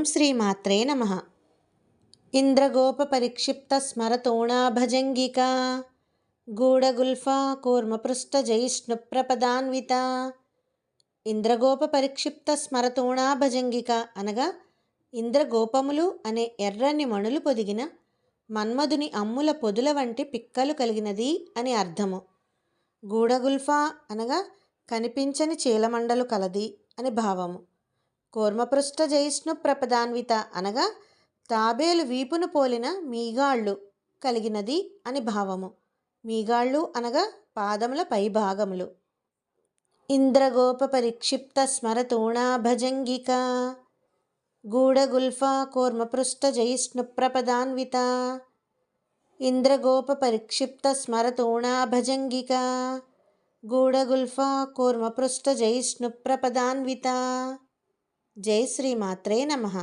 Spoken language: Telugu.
ఓం శ్రీమాత్రే నమ. ఇంద్రగోపరిక్షిప్త స్మరతోణాభజంగిక గూఢగుల్ఫా కూర్మపృష్టజైష్ణుప్రపదాన్విత ఇంద్రగోప పరిక్షిప్త స్మరతోణాభజంగిక అనగా ఇంద్రగోపములు అనే ఎర్రని మణులు పొదిగిన మన్మధుని అమ్ముల పొదుల వంటి పిక్కలు కలిగినది అని అర్థము. గూఢగుల్ఫా అనగా కనిపించని చీలమండలు కలది అని భావము. కూర్మపృష్ఠ జయిష్ణు ప్రపదాన్విత అనగా తాబేలు వీపును పోలిన మీగాళ్ళు కలిగినది అని భావము. మీగాళ్ళు అనగా పాదముల పై భాగములు ఇంద్రగోప పరిక్షిప్త స్మరతూణాభజంగిక. గూఢగుల్ఫా కూర్మపృష్ఠ జయిష్ణు ప్రపదాన్విత. ఇంద్రగోప పరిక్షిప్త స్మరతోణాభజంగిక. గూఢగుల్ఫా కూర్మపృష్ఠ జయిష్ణు ప్రపదాన్విత. జై శ్రీ మాత్రే నమః.